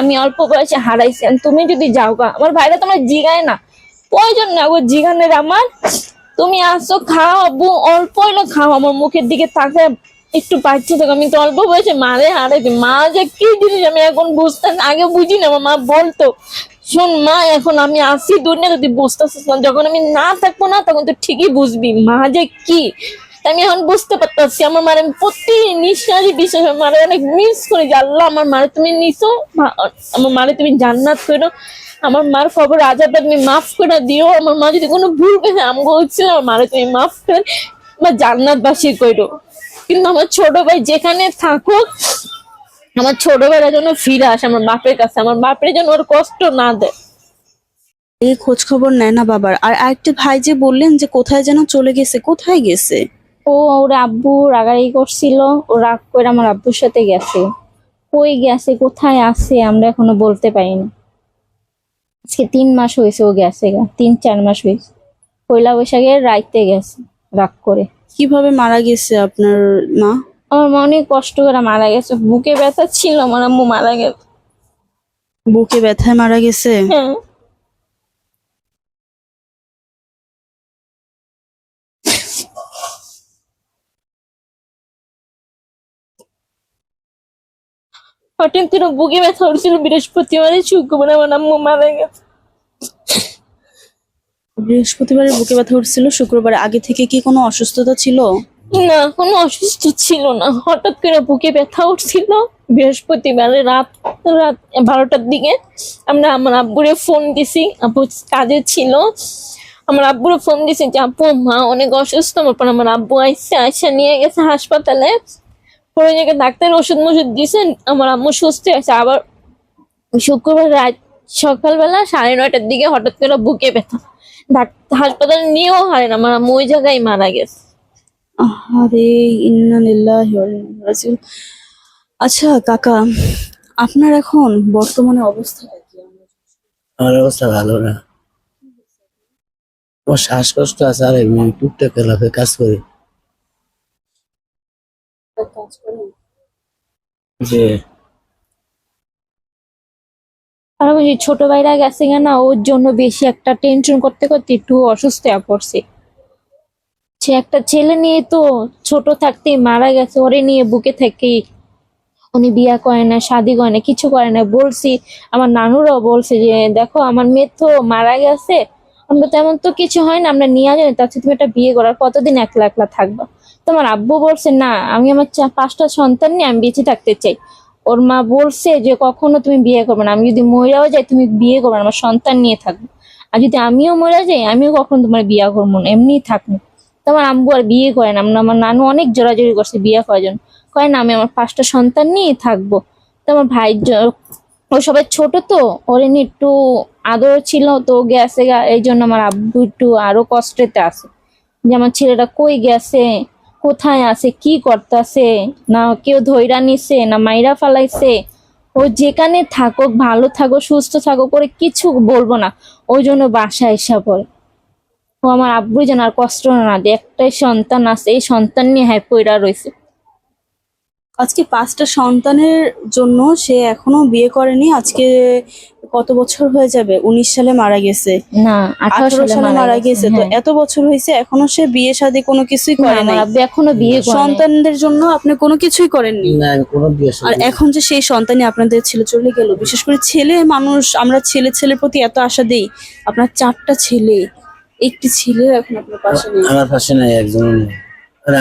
আমি অল্প বয়সে হারাইছি তুমি যদি যাও গা, আমার ভাইরা তোমার জিগায় না। প্রয়োজন না গো জিগানের আমার। তুমি আসো, খাও অল্প হইল খাও, আমার মুখের দিকে তাকায় একটু বাচ্চা থাকো। আমি তো অল্প বয়সে মারে হারাইছি। মা যে কি জিনিস আমি এখন বুঝতে আগে বুঝি না মা বলতো, শোন মা, এখন আমি আসি দুনিয়া যদি বুঝতেছিস না, যখন আমি না থাকব না, তখন তো ঠিকই বুঝবি। মা যে কি তা আমি এখন বুঝতে পারতেছি, আমার মারে প্রতি নিঃশ্বাসই বিশ্বাস মারে, অনেক মিস করি যে আল্লাহ, আমার মারে তুমি নিছো আমার মারে তুমি জান্নাত করো, আমার মার খবর আজাবটা তুমি মাফ করে দিও, আমার মা যদি কোনো ভুল করে আমি বলছি আমার মারে তুমি মাফ করে বা জান্নাত বাসি করো। কিন্তু আমার ছোট ভাই যেখানে থাকুক, আমার ছোট ভাইরা যেন ফিরে আসে আমার বাপের কাছে, আমার বাপের যেন ওর কষ্ট না দেয়। এই খোঁজ খবর নেয় না বাবার। আর আরেকটা ভাই যে বললেন যে কোথায় যেন চলে গেছে, কোথায় গেছে? ও ওর আব্বু রাগারাগি করছিল ও রাগ করে আমার আব্বুর সাথে গেছে। কই গেছে কোথায় আছে আমরা এখনও বলতে পারিনি। আজকে তিন মাস হয়েছে ও গেছে তিন চার মাস হয়েছে। পয়লা বৈশাখের রাইতে গেছে রাগ করে। কীভাবে মারা গেছে আপনার মা? আমার মা অনেক কষ্ট করে মারা গেছে বুকে ব্যথা ছিল আমার আম্মু মারা গেছে। বুকে ব্যথায় মারা গেছে? হ্যাঁ। হঠাৎ করে বুকে ব্যথা উঠছিল বৃহস্পতিবারে শুক্রবার আমার আম্মু মারা গেছে। বৃহস্পতিবারে বুকে ব্যথা উঠছিল শুক্রবার আগে থেকে কি কোনো অসুস্থতা ছিল? না কোনো অসুস্থ ছিল না। হঠাৎ করে বুকে ব্যথা উঠছিল বৃহস্পতিবারে রাত রাত বারোটার দিকে আমরা আমার আব্বুরে ফোন দিছি আব্বু কাজে ছিল। আমার আব্বুরে ফোন দিছি যে আব্বু মা অনেক অসুস্থ আমার আব্বু আইসে আইসা নিয়ে গেছে হাসপাতালে। পরে জায়গায় ডাক্তার ওষুধ মষুধ দিয়েছেন আমার আম্মু সুস্থ আছে আবার শুক্রবার রাত সকালবেলা সাড়ে নয়টার দিকে হঠাৎ করে বুকে ব্যথা। ডাক্তার হাসপাতালে নিয়েও হারেন আমার আম্মু ওই জায়গায় মারা গেছে। আরে ইন্না লিল্লাহি ওয়া ইন্না ইলাইহি রাজিউন। আচ্ছা কাকা আপনার এখন বর্তমানে অবস্থাটা কি? আমার অবস্থা ভালো না। আমার শ্বাসকষ্ট আছে আর এমনি টুকটাক কাজ করি। কাজ করেন যে আর ওই ছোট ভাইরা গেছে না, ওর জন্য বেশি একটা টেনশন করতে করতে একটু অসুস্থ হয়ে পড়ছে। সে একটা ছেলে নিয়ে তো ছোট থাকতেই মারা গেছে, ওরে নিয়ে বুকে থেকে উনি বিয়া করে না, শাদি করে না, কিছু করে না। বলছি, আমার নানুরাও বলছে যে, দেখো, আমার মেয়ে তো মারা গেছে, আমরা তেমন তো কিছু হয় না, আমরা নিয়ে যাই তার তুমি একটা বিয়ে করার কতদিন একলা একলা থাকবা? তোমার আব্বু বলছে, না, আমি আমার পাঁচটা সন্তান নিয়ে আমি বেঁচে থাকতে চাই। ওর মা বলছে যে, কখনো তুমি বিয়ে করবে না। আমি যদি মরেও যাই, তুমি বিয়ে করবে না, আমার সন্তান নিয়ে থাকব। আর যদি আমিও মরে যাই, আমিও কখনো তোমার বিয়ে করব না, এমনিই থাকব। তোমার আম্বু আর বিয়ে করে না আমরা- আমার নানু অনেক জোরাজোরি করছে বিয়ে করার জন্য। কয়, না, আমি আমার পাঁচটা সন্তান নিয়ে থাকব। তোমার ভাই ও সবাই ছোট তো, ওর নিয়ে একটু আদর ছিল তো গেছে এই জন্য আমার আব্বু একটু আরও কষ্টেতে আছে। যে, আমার ছেলেটা কই গেছে? কোথায় আছে, কি করতেছে, না কেউ ধৈরা নিছে, না মাইরা ফালাইছে। ও যেখানে থাকুক, ভালো থাকুক, সুস্থ থাকুক করে কিছু বলব না। ওই জন্য বাসায় এসে পড়ে। ও আমার আব্বু যেন আর কষ্ট না দেয়। একটাই সন্তান আছে, এই সন্তান নিয়ে হ্যাঁ পইরা রয়েছে আজকে পাঁচটা সন্তানের জন্য সে এখনও বিয়ে করেনি। আজকে কত বছর হয়ে যাবে? উনিশ সালে মারা গেছে। না আঠারো আঠারো সালে মারা গেছে। তো হ্যাঁ। এত বছর হয়েছে এখনও সে বিয়ে শাদী কোনো কিছুই না, করে আব্বু এখনও বিয়ে সন্তানদের জন্য আপনি কোনো কিছুই করেননি। না আমি কোনো বিয়ে আর এখন যে সেই সন্তানই আপনাদের ছেলে চলে গেল বিশেষ করে ছেলে মানুষ আমরা ছেলে ছেলের প্রতি এত আশা দেই। আপনার চারটা ছেলে একটি ছেলে এখন আপনার পাশে নেই। আমার পাশে নাই একজন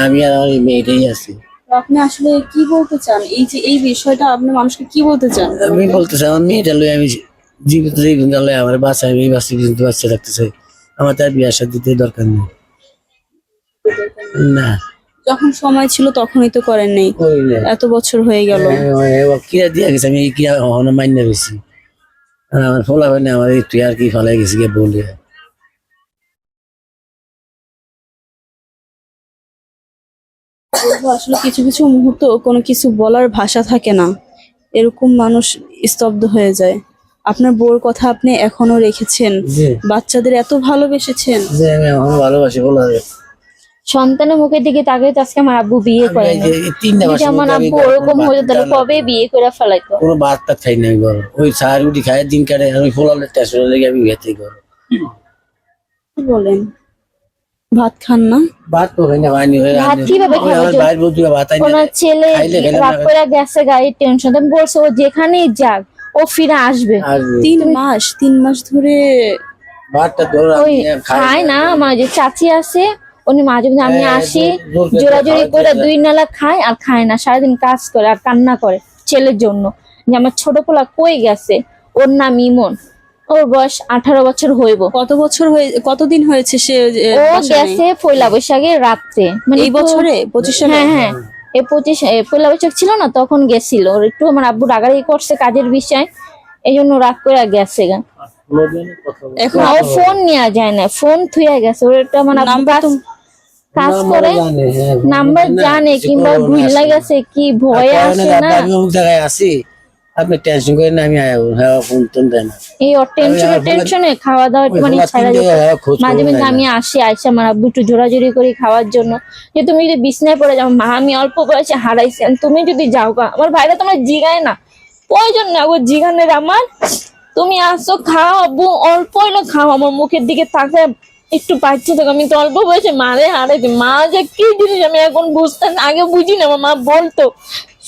আমি আর আমার মেয়েটাই আছি। তো আপনি আসলে কি বলতে চান? এই যে এই বিষয়টা আপনি মানুষকে কি বলতে চান? আমি বলতে চাই আমার মেয়েটা লই আমি জীবিত জীবন লই আমার বাচ্চা আমি এই কিন্তু বাচ্চা রাখতে চাই আমার তার বিয়ে শাদী দিতে দরকার নেই। না। যখন সময় ছিল তখনই তো করেন নেই। এত বছর হয়ে গেল। কিরা দিয়া গেছে আমি কিরা হন বেশি আর আমার ফলা হয় না আমার তুই আর কি ফলাই গেছি গিয়ে বলে আসলে কিছু কিছু মুহূর্ত কোনো কিছু বলার ভাষা থাকে না। এরকম মানুষ স্তব্ধ হয়ে যায়। আপনার বউর কথা আপনি এখনও রেখেছেন। বাচ্চাদের এত ভালোবেসেছেন। ভালোবাসি বলা সন্তানের মুখের দিকে তাকিয়ে তো আজকে আমার আব্বু বিয়ে করে যদি আমার আব্বু ওরকম হয়ে তাহলে কবে বিয়ে করে ফেলাইতো? কোনো ভাত টাত খাই নাই ঘর। ওই সার রুটি খাই দিন কাটে আমি ফোলালে টেস্টে লেগে আমি ভেতে ঘর। কি বলেন? ভাত খান না? ভাত তো হয় না হয়নি হয়ে ভাত কীভাবে খাব? আমার বাইরে বলতে ভাত ছেলে। করে গেছে গাড়ির টেনশন আমি বলছে ও যেখানেই যাক ও ফিরে আসবে। তিন মাস তিন মাস ধরে ভাতটা ধরো ওই খায় না আমার যে চাচি আছে উনি মাঝে মাঝে আমি হ্যাঁ, আসি জোর- জোর করে জোরাজোরি করে দুই নালা খায় আর খায় না সারাদিন কাজ করে আর কান্না করে ছেলের জন্য। যে আমার ছোট পোলা কই গেছে? ওর নাম ইমন। ওর বয়স আঠারো বছর হইব। কত বছর হয়ে কতদিন হয়েছে সে ও গেছে পয়লা বৈশাখে রাত্রে। মানে এই বছরে? পঁচিশ হ্যাঁ। হ্যাঁ। এই পঁচিশ এ, পয়লা বৈশাখ ছিল না তখন গেছিল। ওর একটু আমার আব্বু রাগারাগি করছে কাজের বিষয় এই জন্য রাগ করে গেছে গা। এখন ও ফোন নেওয়া যায় না ফোন থুয়ে গেছে। ওর একটা মানে আব্বু কাজ করে হ্যাঁ, নাম্বার জানে কিংবা ভুল গেছে কি ভয় আসে না আপনি টেনশন করেন না আমি হ্যাঁ ফোন টোন দেয় না। এই ওর টেনশনে টেনশনে খাওয়া দাওয়া একটু মানে ছাড়া যেত হ্যাঁ, মাঝে মাঝে আমি আসি আসে আমার আব্বু একটু জোরাজোরি করি খাওয়ার জন্য। যে তুমি যদি বিছনায় পড়ে যাও মা আমি অল্প বয়সে হারাইছি তুমি যদি যাও আমার ভাইরা তোমার জিগায় না। প্রয়োজন না গো জিগানের আমার। তুমি আসো খাও আব্বু অল্প হইল খাও আমার মুখের দিকে তাকায় একটু বাচ্চা তো আমি তো অল্প বয়সে মারে হারাইছি। মা যে কি জিনিস আমি এখন বুঝতে আগে বুঝি না আমার মা বলতো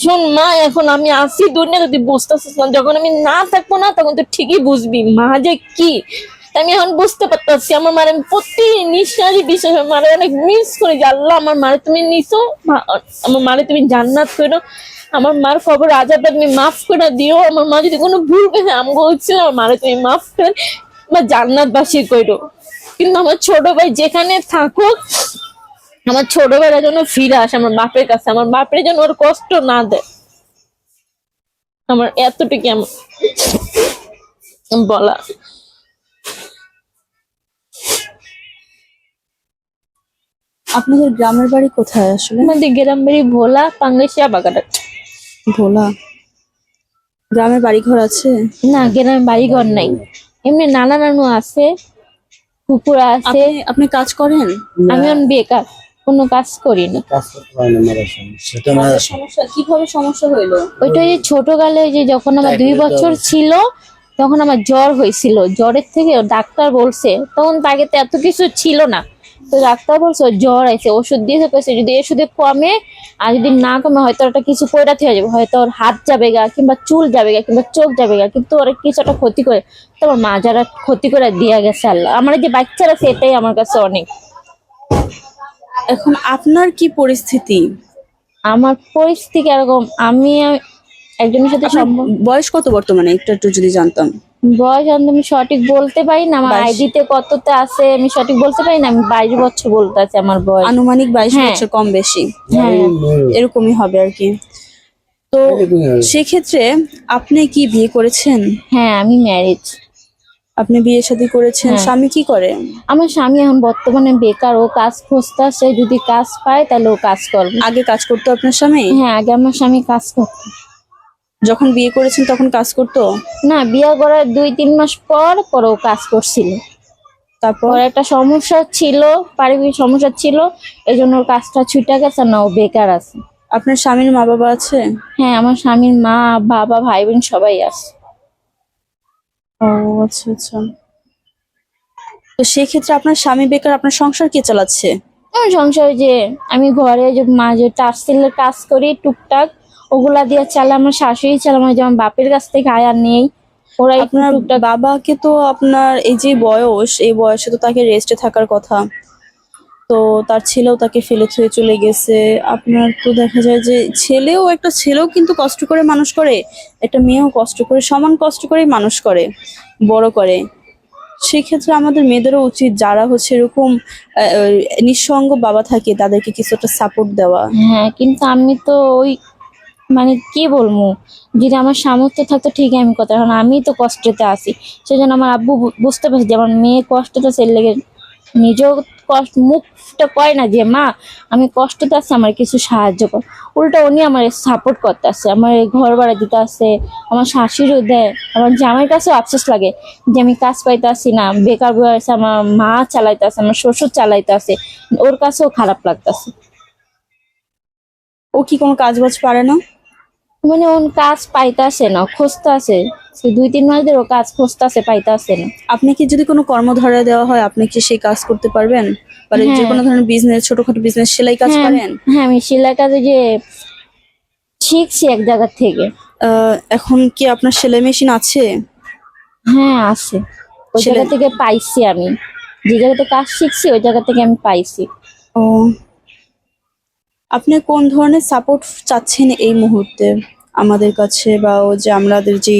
শোন, মা, এখন আমি আসি, দুনিয়া যদি বুঝতেছিস না যখন আমি না থাকব না, তখন তো ঠিকই বুঝবি। মা, যে কি? আমি এখন বুঝতে পারতেছি, আমার মারে প্রতি নিঃশ্বাসই বিশ্বাস মারে অনেক মিস করি যে আল্লাহ, আমার মারে তুমি নিছো আমার মারে তুমি জান্নাত করো। আমার মার খবর আজাব তুমি মাফ করে দিও, আমার মা যদি কোনো ভুল করে আমি বলছি, আমার মারে তুমি মাফ করে বা জান্নাত বাসী করো। কিন্তু আমার ছোট ভাই যেখানে থাকুক আমার ছোট ভাইরা যেন ফিরে আসে আমার বাপের কাছে। আমার বাপের যেন ওর কষ্ট না দেয়। আমার এতটুকু আমার বলা। আপনাদের গ্রামের বাড়ি কোথায় আসলে? আমাদের গ্রাম বাড়ি ভোলা পাঙ্গাসিয়া বাগাটা ভোলা? গ্রামের বাড়ি ঘর আছে? না গ্রামের বাড়ি ঘর নাই। এমনি নানা নানু আছে কুকুর আছে। আপনি আপনি কাজ করেন? আমি এখন বেকার। কোনো কাজ করি না সমস্যা কীভাবে সমস্যা হইল? ওইটা ওই যে ছোটকালে যে যখন আমার দুই বছর ছিল তখন আমার জ্বর হয়েছিল। জ্বরের থেকে ডাক্তার বলছে তখন তাকে তো এত কিছু ছিল না। তো ডাক্তার বলছে জ্বর আছে ওষুধ দিয়েছে। কইছে যদি ওষুধে কমে আর যদি না কমে হয়তো ওটা কিছু পয়রাতে হয়ে যাবে। হয়তো ওর হাত যাবে গা কিংবা চুল যাবে গা কিংবা চোখ যাবে গা কিন্তু ওর কিছু একটা ক্ষতি করে। তো আমার মা যারা ক্ষতি করে দিয়ে গেছে আল্লাহ। আমার যে বাচ্চারা সেটাই আমার কাছে অনেক। এখন আপনার কি পরিস্থিতি? আমার পরিস্থিতি এরকম আমি একজনের সাথে সম্পর্ক বয়স কত বর্তমানে? একটু একটু যদি জানতাম। বয়স আমি সঠিক বলতে পারি না। আমার। আইডিতে কততে আছে আমি সঠিক বলতে পারি না। আমি বাইশ বছর বলতে আছে আমার বয়স। আনুমানিক বাইশ হ্যাঁ। বছর কম বেশি। হ্যাঁ। এরকমই হবে আর কি। তো সেক্ষেত্রে আপনি কি বিয়ে করেছেন? হ্যাঁ আমি ম্যারেজ আপনি বিয়ে শাদী করেছেন হ্যাঁ। স্বামী কি করে? আমার স্বামী এখন বর্তমানে বেকার ও কাজ খুঁজতে আসে যদি কাজ পায় তাহলে ও কাজ করবে আগে কাজ করতো আপনার স্বামী? হ্যাঁ আগে আমার স্বামী কাজ করতো। যখন বিয়ে করেছেন তখন কাজ করতো? না বিয়ে করার দুই তিন মাস পর পর ও কাজ করছিল। তারপর? ওর একটা সমস্যা ছিল পারিবারিক সমস্যা ছিল এই জন্য ওর কাজটা ছুটে গেছে না ও বেকার আছে। আপনার স্বামীর মা বাবা আছে? হ্যাঁ আমার স্বামীর মা বাবা ভাই বোন সবাই আছে। ও আচ্ছা আচ্ছা। তো সেক্ষেত্রে আপনার স্বামী বেকার আপনার সংসার কে চালাচ্ছে? আমার সংসারে যে আমি ঘরে যে মাঝে টার্সেলের কাজ করি টুকটাক ওগুলা দিয়ে চালে আমার শাশুড়ি চালে আমার যেমন বাপের কাছ থেকে আয়ার নেই ওরা আপনার টুকটাক বাবাকে তো আপনার এই যে বয়স এই বয়সে তো তাকে রেস্টে থাকার কথা। তো তার ছেলেও তাকে ফেলে থুয়ে চলে গেছে। আপনার তো দেখা যায় যে ছেলেও একটা ছেলেও কিন্তু কষ্ট করে মানুষ করে, একটা মেয়েও কষ্ট করে, সমান কষ্ট করে মানুষ করে, বড় করে। সেক্ষেত্রে আমাদের মেয়েদেরও উচিত যারা হচ্ছে এরকম নিঃসঙ্গ বাবা থাকে তাদেরকে কিছু একটা সাপোর্ট দেওয়া। হ্যাঁ কিন্তু আমি তো ওই মানে কি বলব, যদি আমার সামর্থ্য থাকতো ঠিকই আমি কথা কারণ আমি তো কষ্টতে আছি। সেজন্য আমার আব্বু বুঝতে পারছি যে আমার মেয়ে কষ্টটা সে লেগে নিজেও কষ্ট, মুখটা কয় না যে, মা, আমি কষ্টতে আছি, আমার কিছু সাহায্য কর। উল্টা উনি আমার সাপোর্ট করতে আসে আমার ঘর ভাড়া দিতে আসে আমার শাশুড়িও দেয়, আমার জামাইয়ের কাছেও আফসোস লাগে যে, আমি কাজ পাইতে আসি না, বেকার বয়ে আছে, আমার মা চালাইতে আছে আমার শ্বশুর চালাইতে আছে ওর কাছেও খারাপ লাগতেছে। ও কি কোনো কাজ বাজ পারে না? মানে ওন কাজ পাইতে আসে না খুঁজতে আসে সে দুই তিন মাস ধরে কাজ খুঁজতে আসে পাইতে আসে না আপনাকে যদি কোনো কর্ম কর্মধারা দেওয়া হয় আপনি কি সেই কাজ করতে পারবেন? বা যে হ্যাঁ। কোনো ধরনের বিজনেস ছোটখাটো বিজনেস সেলাই কাজ হ্যাঁ, পারেন হ্যাঁ আমি সেলাই কাজে যে শিখছি এক জায়গা থেকে। আহ, এখন কি আপনার সেলাই মেশিন আছে? হ্যাঁ আছে। ওই জায়গা থেকে পাইছি আমি। যে জায়গাতে কাজ শিখছি ওই জায়গা থেকে আমি পাইছি। ও আপনি কোন ধরনের সাপোর্ট চাচ্ছেন এই মুহূর্তে আমাদের কাছে বা ও যে আমাদের যে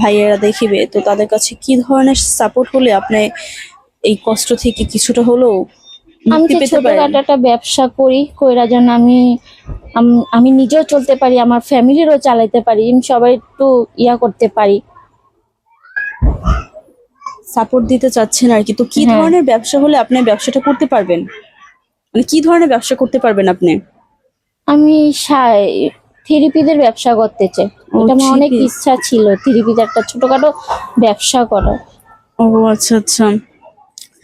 ভাইয়েরা দেখিবে তো তাদের কাছে কি ধরনের সাপোর্ট হলে আপনি এই কষ্ট থেকে কিছুটা হলেও আমি মুক্তি তো ছোটখাটো একটা ব্যবসা করি কইরা যেন আমি আমি নিজেও চলতে পারি আমার ফ্যামিলিরও চালাইতে পারি আমি সবাই একটু ইয়া করতে পারি। সাপোর্ট দিতে চাচ্ছেন আর কি তো কি হ্যাঁ। ধরনের ব্যবসা হলে আপনি ব্যবসাটা করতে পারবেন? মানে কি ধরনের ব্যবসা করতে পারবেন আপনি? আমি থেরাপিদের ব্যবসা করতে চাই। এটা আমার অনেক ইচ্ছা ছিল থেরাপিতে একটা ছোটখাটো ব্যবসা করার। ও আচ্ছা আচ্ছা।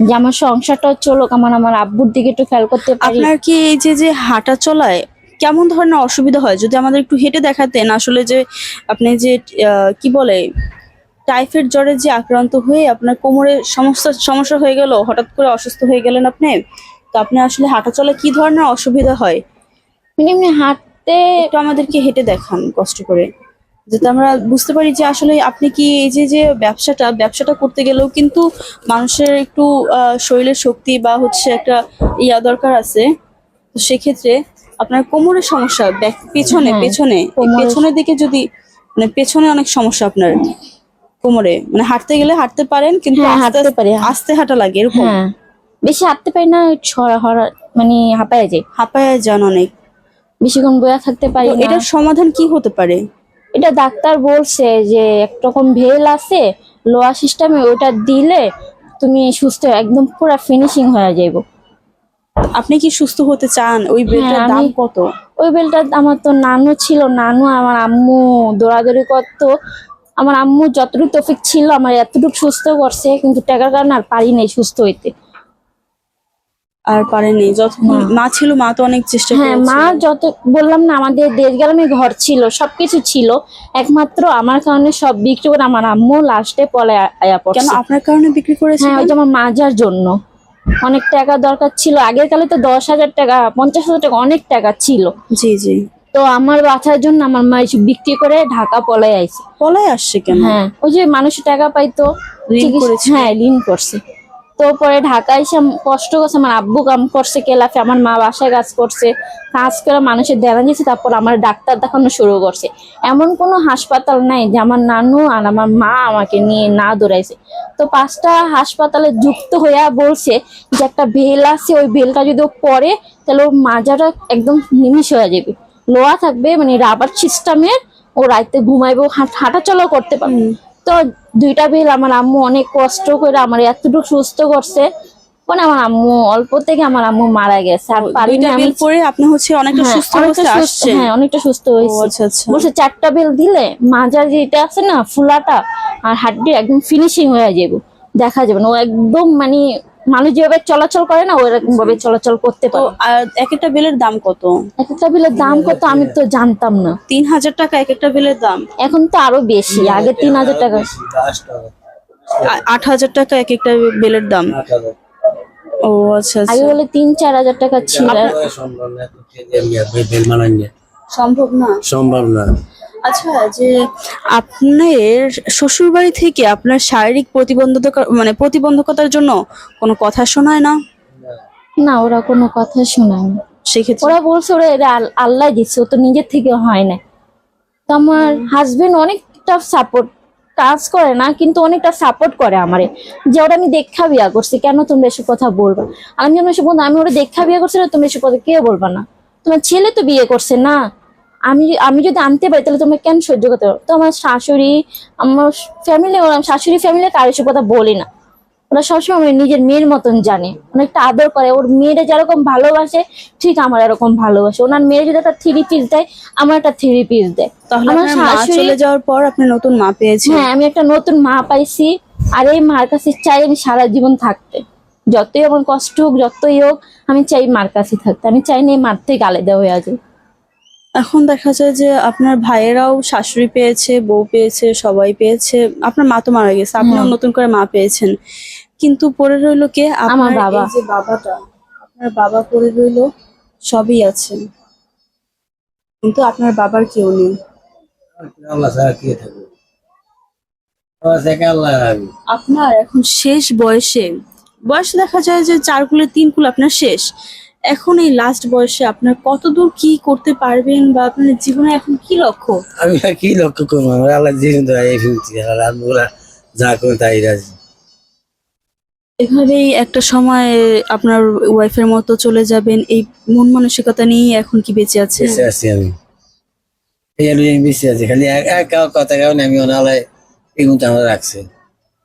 যে আমার সংসারটা চলুক আমার আমার আব্বুর দিকে একটু খেয়াল করতে পারি। আপনার কি এই যে যে হাঁটা চলায় কেমন ধরনের অসুবিধা হয়? যদি আমাদের একটু হেঁটে দেখাতেন আসলে যে আপনি যে কি বলে টাইফয়েড জ্বরে যে আক্রান্ত হয়ে আপনার কোমরে সমস্যা সমস্যা হয়ে গেল হঠাৎ করে অসুস্থ হয়ে গেলেন আপনি তো আপনি আসলে হাঁটা চলায় কি ধরনের অসুবিধা হয়? মানে এমনি হাঁটতে একটু আমাদেরকে হেঁটে দেখান কষ্ট করে। যাতে আমরা বুঝতে পারি যে আসলে আপনি কি এই যে যে ব্যবসাটা ব্যবসাটা করতে গেলেও কিন্তু মানুষের একটু শরীরের শক্তি বা হচ্ছে একটা ইয়া দরকার আছে। তো সেক্ষেত্রে আপনার কোমরের সমস্যা পেছনে হ্যাঁ, পেছনে পেছনের দিকে যদি মানে পেছনে অনেক সমস্যা আপনার কোমরে। মানে হাঁটতে গেলে হাঁটতে পারেন কিন্তু হ্যাঁ, আস্তে হাঁটতে আস্তে- হাঁটা লাগে এরকম। হ্যাঁ। বেশি হাঁটতে পারি না ছড়া হরা মানে হাঁপায় যায় হাঁপায় যান অনেক। বেশিক্ষণ বয়া থাকতে পারি না। এটার সমাধান কি হতে পারে? এটা ডাক্তার বলছে যে একরকম ভেল আছে লোয়া সিস্টেমে ওটা দিলে তুমি সুস্থ একদম পুরো ফিনিশিং হয়ে যাইব। আপনি কি সুস্থ হতে চান? ওই বেলটার হ্যাঁ, দাম আমি- কত? ওই বেলটা আমার তো নানু ছিল নানু আমার আম্মু দৌড়াদৌড়ি করতো। আমার আম্মু যতটুকু তফিক ছিল আমার এতটুকু সুস্থ করছে কিন্তু টাকার কারণে আর পারি নাই সুস্থ হইতে। আর পারেনি। যতক্ষণ মা ছিল মা তো অনেক চেষ্টা হ্যাঁ মা যত বললাম না আমাদের দেশ গ্রামে ঘর ছিল সবকিছু ছিল। একমাত্র আমার কারণে সব বিক্রি করে আমার আম্মু লাস্টে পলে আয়া পড়ছে। কেন আপনার কারণে বিক্রি করেছে হ্যাঁ ওই যে আমার মাজার জন্য। অনেক টাকা দরকার ছিল। আগের কালে তো দশ হাজার টাকা পঞ্চাশ হাজার টাকা অনেক টাকা ছিল। জি জি। তো আমার বাঁচার জন্য আমার মা বিক্রি করে ঢাকা পলাই আইছে। পলায় আসছে কেন? হ্যাঁ ওই যে মানুষ টাকা পাইতো। হ্যাঁ ঋণ করছে। তো পরে ঢাকা এসে কষ্ট করছে, আমার আব্বু কাম করছে কেলাফে আমার মা বাসায় কাজ করছে, কাজ করে মানুষের দেনা দিয়েছে, তারপর আমার ডাক্তার দেখানো শুরু করছে। এমন কোনো হাসপাতাল নাই যে আমার নানু আর আমার মা আমাকে নিয়ে না দৌড়াইছে। তো পাঁচটা হাসপাতালে যুক্ত হইয়া বলছে যে একটা বেল আছে, ওই বেলটা যদি ও পরে, তাহলে ওর মাজাটা একদম নিমিষ হয়ে যাবে। লোয়া থাকবে মানে রাবার সিস্টেমের ও রাইতে ঘুমাইবে হাঁট- হাঁটাচলাও করতে পারবে। দুইটা বিল আমার আম্মু অনেক কষ্ট করে আমার এতটুকু সুস্থ করছে। মানে আমার আম্মু অল্প থেকে আমার আম্মু মারা গেছে। আর পারি না আমি পরে আপনি হচ্ছে অনেকটা হ্যাঁ, সুস্থ হয়েছে আসছে হ্যাঁ অনেকটা সুস্থ হয়েছে। আচ্ছা আচ্ছা। বলছে চারটা বেল দিলে মাজা যেটা আছে না ফুলাটা আর হাড্ডি একদম ফিনিশিং হয়ে যাবে দেখা যাবে না। ও একদম মানে মানুষ যেভাবে চলাচল করে না ওরকম ভাবে চলাচল করতে তো পারে। আর এক একটা বেলের দাম কত? এক একটা বেলের দাম কত আমি তো জানতাম না। তিন হাজার টাকা এক একটা বেলের দাম? এখন তো আরও বেশি আগে তিন হাজার টাকা। আট হাজার টাকা এক একটা বেলের দাম। ও আচ্ছা আগে আচ্ছা বলে তিন চার হাজার টাকা ছিল। সম্ভব না। সম্ভব না। আচ্ছা যে আপনার শ্বশুর বাড়ি থেকে আপনার শারীরিক প্রতিবন্ধকতা মানে প্রতিবন্ধকতার জন্য কোনো কথা শোনায় না? না ওরা কোনো কথা শোনায় না। সেক্ষেত্রে? ওরা বলছে ওরা এরা আল্লাহ দিচ্ছে ও তো নিজের থেকে হয় না। তো আমার হাজবেন্ড অনেকটা সাপোর্ট কাজ করে না কিন্তু অনেকটা সাপোর্ট করে আমারে। যে ওরা আমি দেখা বিয়া করছি কেন তোমরা এসব কথা বলবা? আমি যখন এসব বলব, আমি ওরা দেখা বিয়া করছি না তুমি এসব কথা কেউ বলবা না। তোমার ছেলে তো বিয়ে করছে না। আমি আমি যদি আনতে পারি তাহলে তোমরা কেন সহ্য করতে পারো তো আমার শাশুড়ি আমার ফ্যামিলি ওরা শাশুড়ি ফ্যামিলি কারও এসব কথা বলি না। ওরা সবসময় আমার নিজের মেয়ের মতন জানে। অনেকটা আদর করে। ওর মেয়েরা যেরকম ভালোবাসে ঠিক আমার এরকম ভালোবাসে। ওনার মেয়ে যদি একটা থ্রি পিস দেয় আমার একটা থ্রি পিস দেয়। তাহলে আমার শাশুড়ি- চলে যাওয়ার পর আপনি নতুন মা পেয়েছেন। হ্যাঁ আমি একটা নতুন মা পাইছি। আর এই মার কাছে চাই আমি সারা জীবন থাকতে। যতই আমার কষ্ট হোক যতই হোক আমি চাই মার কাছে থাকতে। আমি চাই না এই মার থেকে আলাদা হয়ে আছে এখন দেখা যায় যে আপনার ভাইয়েরাও শাশুড়ি পেয়েছে বউ পেয়েছে সবাই পেয়েছে। আপনার মা তো মারা গেছে আপনিও নতুন করে মা পেয়েছেন। কিন্তু পড়ে রইল কে? আপনার বাবা। যে বাবাটা আপনার বাবা পড়ে রইল সবই আছে। কিন্তু আপনার বাবার কেউ নেই। আল্লাহ ছাড়া কে থাকবে? আমার থেকে আল্লাহ রাখবে? আপনার এখন শেষ বয়সে। বয়স দেখা যায় যে চার কুলে তিন কুল আপনার শেষ। এখন এই লাস্ট বয়সে আপনার কতদূর কি করতে পারবেন বা আপনার জীবনে এখন কি লক্ষ্য? আমি আর কি লক্ষ্য করব? আমার আল্লাহ জীবন ফিরছি আমরা যা করে তাই রাজি। এভাবেই একটা সময় আপনার ওয়াইফের মতো চলে যাবেন এই মন মানসিকতা নিয়েই এখন কি বেঁচে আছে বেঁচে আছি আমি। এই আমি বেঁচে আছি খালি এক এক কথা কারণে আমি অনালয় এই মতো আমার রাখছে।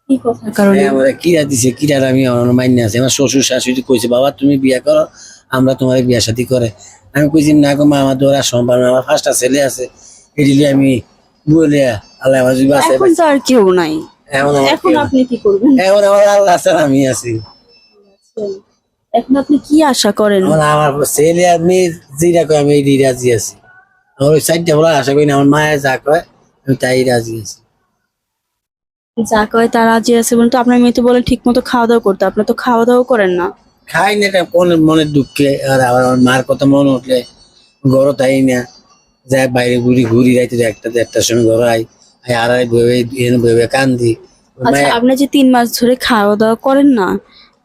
কি কথার কারণে? আমার কিরা দিছে কিরার আমি আমার মাইনে আছে। আমার শ্বশুর শাশুড়ি কইছে বাবা তুমি বিয়ে করো আমরা তোমার বিয়া শাদি করে। আমি কইছি না গো মা আমার দৌড়া সম্ভব না আমার পাঁচটা ছেলে আছে। এদিকে আমি বলে আল্লাহ আমার যদি বাঁচায় এখন তো আর কেউ নাই। এখন এখন আপনি কি করবেন? এখন আমার আল্লাহ ছাড়া আমি আছি। এখন আপনি কি আশা করেন? আমার আমার ছেলে আর মেয়ে যেটা কয় আমি এই রাজি আছি। আমার ওই সাইডটা বলা আশা করি না আমার মায়ের যা কয় আমি তাই রাজি আছি। যা কয় তার রাজি আছে বলতে আপনার মেয়ে তো বলে ঠিক মতো খাওয়া দাওয়া করতে। আপনি তো খাওয়া দাওয়া করেন না। খাই না এটা কোন মনের দুঃখে আর আবার আমার মার কথা মনে উঠলে ঘর তাই না। যাই বাইরে ঘুরি ঘুরি রাইতে একটা দেড়টার সময় ঘর আই। আই আর আই ভেবে এনে ভেবে কান্দি। আচ্ছা আপনি যে তিন মাস ধরে খাওয়া দাওয়া করেন না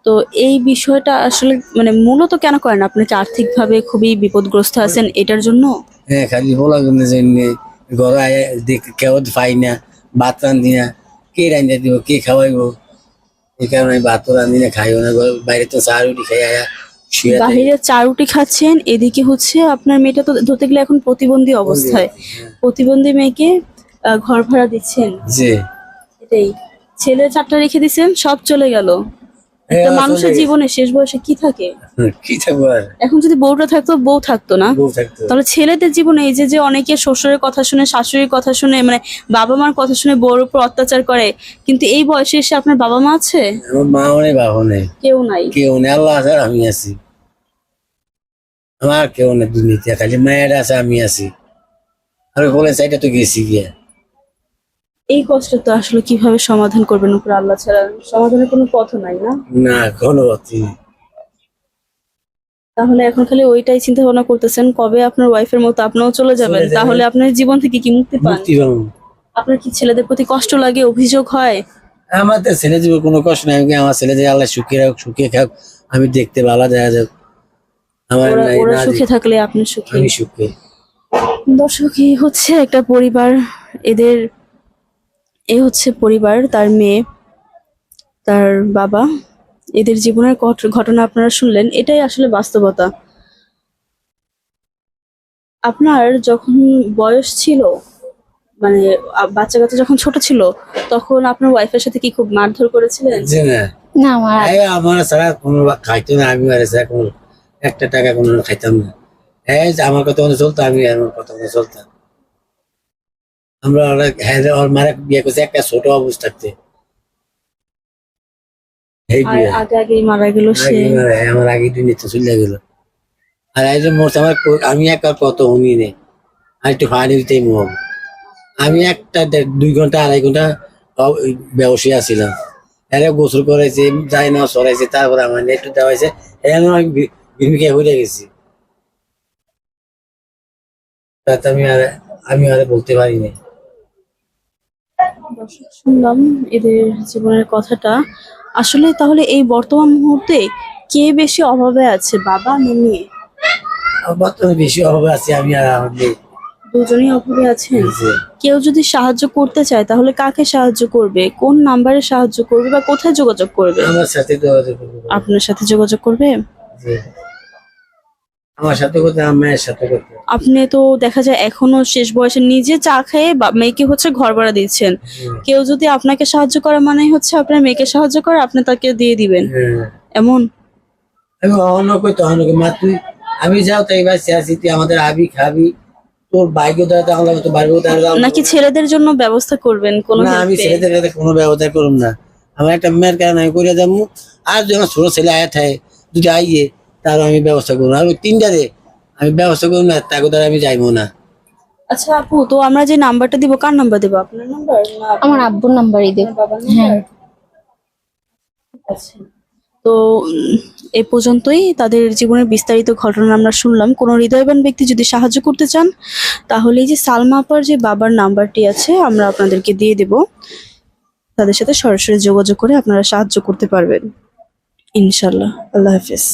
তো এই বিষয়টা আসলে মানে মূলত কেন করেন? আপনি কি আর্থিক ভাবে খুবই বিপদগ্রস্ত আছেন এটার জন্য? হ্যাঁ খালি বলা জন্য জন্য ঘর আয় দেখ কেউ পাই না ভাত রান্ধি না কে রান্ধা দিব কে খাওয়াইব? এই কারণে আমি ভাতও রান্ধি না খাইও না। বাইরে তো চা রুটি খাই আয়া বাহিরে চা রুটি খাচ্ছেন এদিকে হচ্ছে আপনার মেয়েটা তো ধরতে গেলে এখন প্রতিবন্ধী অবস্থায়। প্রতিবন্ধী মেয়েকে ঘর ভাড়া দিচ্ছেন। জি। এটাই। ছেলে চারটা রেখে দিচ্ছেন সব চলে গেল। হ্যাঁ, একটা মানুষের জীবনে শেষ বয়সে কি থাকে? কি থাকব আর এখন যদি বউটা থাকতো বউ থাকতো না। বউ থাকতো। তাহলে ছেলেদের জীবনে এই যে যে অনেকে শ্বশুরের কথা শুনে শাশুড়ির কথা শুনে মানে বাবা মার কথা শুনে বউর উপর অত্যাচার করে কিন্তু এই বয়সে এসে আপনার বাবা মা আছে? আমার মা নেই বাবা নেই। কেউ নাই। কেউ নেই। আল্লাহ আছে আর আমি আছি। আমার কেউ নেই দুর্নীতি খালি মায়ের আছে আমি আছি। আমি বলে সাইডে তো গেছি গিয়া। এই কষ্ট তো আসলে কীভাবে সমাধান করবেন উপর আল্লাহ ছাড়া? সমাধানের কোনো পথ নাই না? না কোনো অতি নেই। তাহলে এখন খালি ওইটাই চিন্তা ভাবনা করতেছেন কবে আপনার ওয়াইফের মতো আপনিও চলে যাবেন? তাহলে আপনার জীবন থেকে কি মুক্তি পান? আপনার কি ছেলেদের প্রতি কষ্ট লাগে অভিযোগ হয়? আমাদের ছেলে জীবন কোনো কষ্ট নাই আমার ছেলে যে আল্লাহ সুখে রাখ সুখে খাক আমি দেখতে ভালো দেখা যাক। আমার ওরা সুখে থাকলে আপনি সুখী। আমি সুখে। দর্শক এই হচ্ছে একটা পরিবার এদের এ হচ্ছে পরিবার তার মেয়ে তার বাবা। এদের জীবনের ঘটনা আপনারা শুনলেন এটাই আসলে বাস্তবতা। আপনার যখন বয়স ছিল মানে বাচ্চা কাচ্চা যখন ছোট ছিল তখন আপনার ওয়াইফের সাথে কি খুব মারধর করেছিলেন? যে না। না আমার আমার ছাড়া কোনো খাইতো না আমি আর ছাড়া কোনো একটা টাকা কোনো খাইতাম না। এই যে আমার কথা মতো চলতো আমি আমার কথা মতো চলতাম। আমরা অনেক হ্যাঁ ওর মারা বিয়ে করছে একটা ছোট অবস্থাতে। আগে আগেই মারা গেল সে আমার আগে দুনিয়া চলে গেল। আর এই যে আমার আমি একটা কত শুনি নেই আর একটু ফানি দিতেই আমি একটা দুই ঘণ্টা আড়াই ঘণ্টা ব্যবসায়ী আছিলাম। এরা গোসল করাইছে যাই না সরাইছে তারপরে আমার নেটু দেওয়াইছে এখানে আমি ভূমিকা হয়ে গেছি তাতে আমি আর আমি আর বলতে পারিনি শুনলাম এদের জীবনের কথাটা। আসলে তাহলে এই বর্তমান মুহূর্তে কে বেশি অভাবে আছে বাবা না মেয়ে? বর্তমানে বেশি অভাবে আছি আমি আর আমার মেয়ে। দুজনেই অভাবে আছেন? কেউ যদি সাহায্য করতে চায় তাহলে কাকে সাহায্য করবে? কোন নাম্বারে সাহায্য করবে বা কোথায় যোগাযোগ করবে? আমার সাথে যোগাযোগ করব। আপনার সাথে যোগাযোগ করবে? যে আমার সাথে আমার মেয়ের সাথে করতে। আপনি তো দেখা যায় এখনও শেষ বয়সে নিজে চা খেয়ে বা- মেয়েকে হচ্ছে ঘর ভাড়া দিচ্ছেন। কেউ যদি আপনাকে সাহায্য করে মানে হচ্ছে আপনার মেয়েকে সাহায্য করে আপনি তাকে দিয়ে দিবেন। এমন? আমি মা তুই যাও তাই বাসে আসি তুই আমাদের আবি খাবি। তোর বাইকও দেওয়া তাহলে তো বাইরেও দেওয়া নাকি ছেলেদের জন্য ব্যবস্থা করবেন কোনো না আমি ছেলেদের কাছে কোনো ব্যবস্থা করুম না। আমার একটা মেয়ের কারণে আমি করে যাব আর যদি আমার ছোট ছেলে আয়া থাকে যদি আইয়ে তার আমি ব্যবস্থা করব। আর ওই তিনটারে আমি ব্যবস্থা করব না তাকে দ্বারা আমি যাইবো না। আচ্ছা আপু তো আমরা যে নাম্বারটা দিব কার নাম্বার দেবো? আপনার নাম্বার আমার আব্বুর নাম্বারই দেব। বাবার হ্যাঁ। আচ্ছা। তো এ পর্যন্তই তাদের জীবনের বিস্তারিত ঘটনা আমরা শুনলাম। কোনো হৃদয়বান ব্যক্তি যদি সাহায্য করতে চান তাহলে এই যে সালমা আপার যে বাবার নাম্বারটি আছে আমরা আপনাদেরকে দিয়ে দেব। তাদের সাথে সরাসরি যোগাযোগ করে আপনারা সাহায্য করতে পারবেন। ইনশাল্লাহ আল্লাহ হাফিজ।